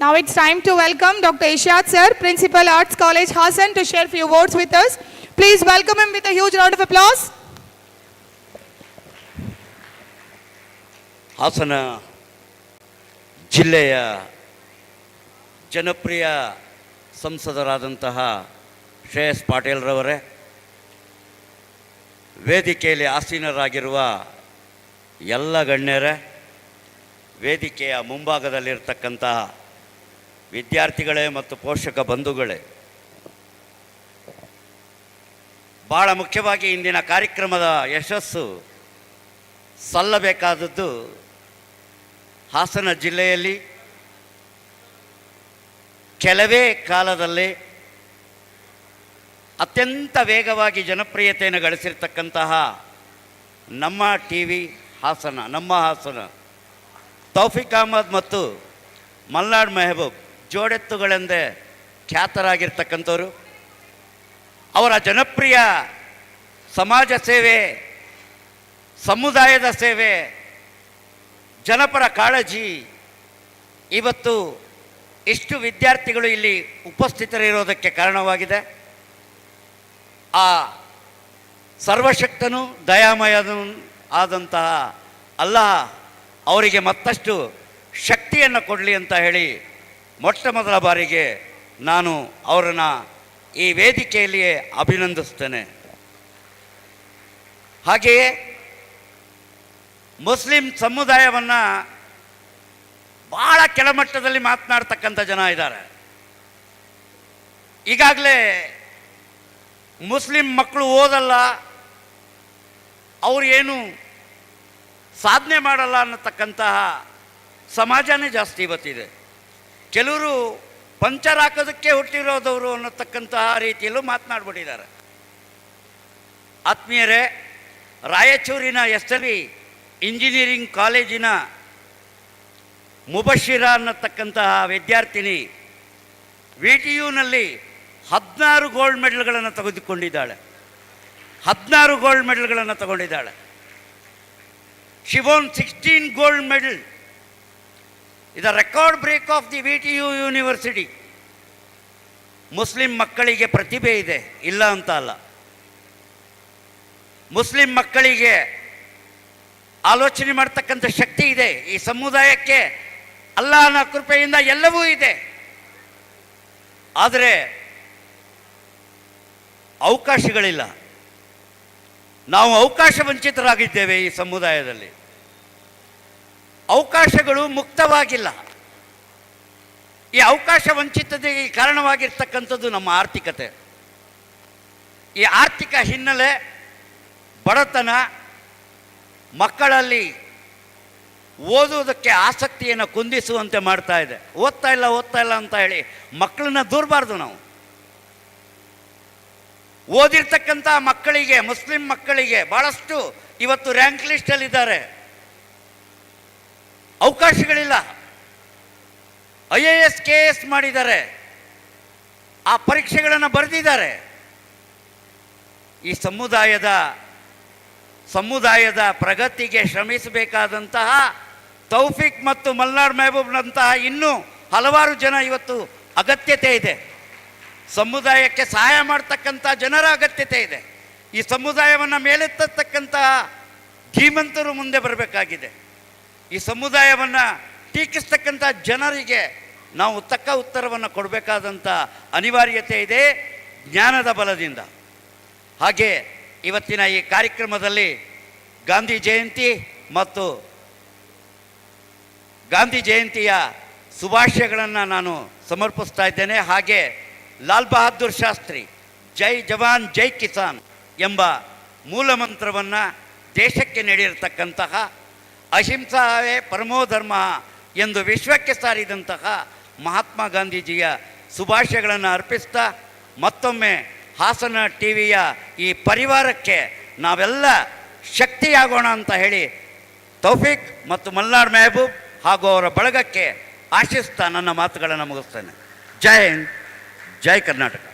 Now it's time to welcome Dr. Ishad Sir, Principal Arts College Hassan to share few words with us. Please welcome him with a huge round of applause. Hassan ಜಿಲ್ಲೆಯ ಜನಪ್ರಿಯ ಸಂಸದರಾದಂತಹ ಶ್ರೇಯಸ್ ಪಾಟೀಲ್ರವರೇ ವೇದಿಕೆಯಲ್ಲಿ ಆಸೀನರಾಗಿರುವ ಎಲ್ಲ ಗಣ್ಯರೇ ವೇದಿಕೆಯ ಮುಂಭಾಗದಲ್ಲಿರ್ತಕ್ಕಂತಹ ವಿದ್ಯಾರ್ಥಿಗಳೇ ಮತ್ತು ಪೋಷಕ ಬಂಧುಗಳೇ ಭಾಳ ಮುಖ್ಯವಾಗಿ ಇಂದಿನ ಕಾರ್ಯಕ್ರಮದ ಯಶಸ್ಸು ಸಲ್ಲಬೇಕಾದದ್ದು ಹಾಸನ ಜಿಲ್ಲೆಯಲ್ಲಿ. ಕೆಲವೇ ಕಾಲದಲ್ಲಿ ಅತ್ಯಂತ ವೇಗವಾಗಿ ಜನಪ್ರಿಯತೆಯನ್ನು ಗಳಿಸಿರ್ತಕ್ಕಂತಹ ನಮ್ಮ ಟಿ ವಿ ಹಾಸನ, ನಮ್ಮ ಹಾಸನ, ತೌಫಿಕ್ ಅಹಮದ್ ಮತ್ತು ಮಲ್ನಾಡ್ ಮೆಹಬೂಬ್ ಜೋಡೆತ್ತುಗಳೆಂದೇ ಖ್ಯಾತರಾಗಿರ್ತಕ್ಕಂಥವ್ರು. ಅವರ ಜನಪ್ರಿಯ ಸಮಾಜ ಸೇವೆ, ಸಮುದಾಯದ ಸೇವೆ, ಜನಪರ ಕಾಳಜಿ, ಇವತ್ತು ಇಷ್ಟು ವಿದ್ಯಾರ್ಥಿಗಳು ಇಲ್ಲಿ ಉಪಸ್ಥಿತರಿರೋದಕ್ಕೆ ಕಾರಣವಾಗಿದೆ. ಆ ಸರ್ವಶಕ್ತನು ದಯಾಮಯನು ಆದಂತಹ ಅಲ್ಲ ಅವರಿಗೆ ಮತ್ತಷ್ಟು ಶಕ್ತಿಯನ್ನು ಕೊಡಲಿ ಅಂತ ಹೇಳಿ ಮೊಟ್ಟ ಮೊದಲ ಬಾರಿಗೆ ನಾನು ಅವರನ್ನು ಈ ವೇದಿಕೆಯಲ್ಲಿಯೇ ಅಭಿನಂದಿಸ್ತೇನೆ ಹಾಗೆಯೇ ಮುಸ್ಲಿಂ ಸಮುದಾಯವನ್ನು ಭಾಳ ಕೆಳಮಟ್ಟದಲ್ಲಿ ಮಾತನಾಡ್ತಕ್ಕಂಥ ಜನ ಇದ್ದಾರೆ. ಈಗಾಗಲೇ ಮುಸ್ಲಿಂ ಮಕ್ಕಳು ಓದಲ್ಲ, ಅವ್ರು ಏನು ಸಾಧನೆ ಮಾಡಲ್ಲ ಅನ್ನತಕ್ಕಂತಹ ಸಮಾಜನೇ ಜಾಸ್ತಿ ಇವತ್ತಿದೆ. ಕೆಲವರು ಪಂಚರ್ ಹಾಕೋದಕ್ಕೆ ಹುಟ್ಟಿರೋದವರು ಅನ್ನತಕ್ಕಂತಹ ರೀತಿಯಲ್ಲೂ ಮಾತನಾಡ್ಬಿಟ್ಟಿದ್ದಾರೆ. ಆತ್ಮೀಯರೇ, ರಾಯಚೂರಿನ ಎಸ್ ಎಲ್ ಇಂಜಿನಿಯರಿಂಗ್ ಕಾಲೇಜಿನ ಮುಬಶಿರ ಅನ್ನತಕ್ಕಂತಹ ವಿದ್ಯಾರ್ಥಿನಿ ವಿ ಟಿ ಯುನಲ್ಲಿ ಹದಿನಾರು ಗೋಲ್ಡ್ ಮೆಡಲ್ಗಳನ್ನು ತೆಗೆದುಕೊಂಡಿದ್ದಾಳೆ. ಹದಿನಾರು ಗೋಲ್ಡ್ ಮೆಡಲ್ಗಳನ್ನು ತಗೊಂಡಿದ್ದಾಳೆ. ಶಿವೋನ್ ಸಿಕ್ಸ್ಟೀನ್ ಗೋಲ್ಡ್ ಮೆಡಲ್ ಇದ record break of the V T U university Muslim ಮಕ್ಕಳಿಗೆ ಪ್ರತಿಭೆ ಇದೆ ಇಲ್ಲ ಅಂತ ಅಲ್ಲ ಮುಸ್ಲಿಂ ಮಕ್ಕಳಿಗೆ ಆಲೋಚನೆ ಮಾಡ್ತಕ್ಕಂಥ ಶಕ್ತಿ ಇದೆ ಈ ಸಮುದಾಯಕ್ಕೆ ಅಲ್ಲಾನ ಕೃಪೆಯಿಂದ ಎಲ್ಲವೂ ಇದೆ ಆದರೆ ಅವಕಾಶಗಳಿಲ್ಲ ನಾವು ಅವಕಾಶ ವಂಚಿತರಾಗಿದ್ದೇವೆ ಈ ಸಮುದಾಯದಲ್ಲಿ ಅವಕಾಶಗಳು ಮುಕ್ತವಾಗಿಲ್ಲ. ಈ ಅವಕಾಶ ವಂಚಿತತೆಗೆ ಕಾರಣವಾಗಿರ್ತಕ್ಕಂಥದ್ದು ನಮ್ಮ ಆರ್ಥಿಕತೆ. ಈ ಆರ್ಥಿಕ ಹಿನ್ನೆಲೆ, ಬಡತನ, ಮಕ್ಕಳಲ್ಲಿ ಓದುವುದಕ್ಕೆ ಆಸಕ್ತಿಯನ್ನು ಕುಂದಿಸುವಂತೆ ಮಾಡ್ತಾ ಇದೆ. ಓದ್ತಾ ಇಲ್ಲ ಓದ್ತಾ ಇಲ್ಲ ಅಂತ ಹೇಳಿ ಮಕ್ಕಳನ್ನ ದೂರಬಾರ್ದು ನಾವು. ಓದಿರ್ತಕ್ಕಂಥ ಮಕ್ಕಳಿಗೆ, ಮುಸ್ಲಿಂ ಮಕ್ಕಳಿಗೆ ಭಾಳಷ್ಟು ಇವತ್ತು ರ್ಯಾಂಕ್ ಲಿಸ್ಟಲ್ಲಿದ್ದಾರೆ ಅವಕಾಶಗಳಿಲ್ಲ. I A S K S ಮಾಡಿದ್ದಾರೆ. ಆ ಪರೀಕ್ಷೆಗಳನ್ನು ಬರೆದಿದ್ದಾರೆ. ಈ ಸಮುದಾಯದ ಸಮುದಾಯದ ಪ್ರಗತಿಗೆ ಶ್ರಮಿಸಬೇಕಾದಂತಹ ತೌಫಿಕ್ ಮತ್ತು ಮಲ್ನಾಡ್ ಮೆಹಬೂಬ್ನಂತಹ ಇನ್ನೂ ಹಲವಾರು ಜನ ಇವತ್ತು ಅಗತ್ಯತೆ ಇದೆ. ಸಮುದಾಯಕ್ಕೆ ಸಹಾಯ ಮಾಡ್ತಕ್ಕಂಥ ಜನರ ಅಗತ್ಯತೆ ಇದೆ. ಈ ಸಮುದಾಯವನ್ನು ಮೇಲೆತ್ತತಕ್ಕಂತಹ ಧೀಮಂತರು ಮುಂದೆ ಬರಬೇಕಾಗಿದೆ. ಈ ಸಮುದಾಯವನ್ನು ಟೀಕಿಸ್ತಕ್ಕಂಥ ಜನರಿಗೆ ನಾವು ತಕ್ಕ ಉತ್ತರವನ್ನು ಕೊಡಬೇಕಾದಂಥ ಅನಿವಾರ್ಯತೆ ಇದೆ ಜ್ಞಾನದ ಬಲದಿಂದ. ಹಾಗೆ ಇವತ್ತಿನ ಈ ಕಾರ್ಯಕ್ರಮದಲ್ಲಿ ಗಾಂಧಿ ಜಯಂತಿ ಮತ್ತು ಗಾಂಧಿ ಜಯಂತಿಯ ಶುಭಾಶಯಗಳನ್ನು ನಾನು ಸಮರ್ಪಿಸ್ತಾ ಇದ್ದೇನೆ. ಹಾಗೆ ಲಾಲ್ ಬಹದ್ದೂರ್ ಶಾಸ್ತ್ರಿ, ಜೈ ಜವಾನ್, ಜೈ ಕಿಸಾನ್ ಎಂಬ ಮೂಲಮಂತ್ರವನ್ನು ದೇಶಕ್ಕೆ ನೀಡಿರತಕ್ಕಂತಹ ಅಹಿಂಸಾವೇ ಪರಮೋ ಧರ್ಮ ಎಂದು ವಿಶ್ವಕ್ಕೆ ಸಾರಿದಂತಹ ಮಹಾತ್ಮ ಗಾಂಧೀಜಿಯ ಶುಭಾಶಯಗಳನ್ನು ಅರ್ಪಿಸ್ತಾ ಮತ್ತೊಮ್ಮೆ ಹಾಸನ ಟಿ ವಿಯ ಈ ಪರಿವಾರಕ್ಕೆ ನಾವೆಲ್ಲ ಶಕ್ತಿಯಾಗೋಣ ಅಂತ ಹೇಳಿ ತೌಫಿಕ್ ಮತ್ತು ಮಲ್ನಾಡ್ ಮೆಹಬೂಬ್ ಹಾಗೂ ಅವರ ಬಳಗಕ್ಕೆ ಆಶಿಸ್ತಾ ನನ್ನ ಮಾತುಗಳನ್ನು ಮುಗಿಸ್ತೇನೆ. ಜೈ ಹಿಂದ್, ಜೈ ಕರ್ನಾಟಕ.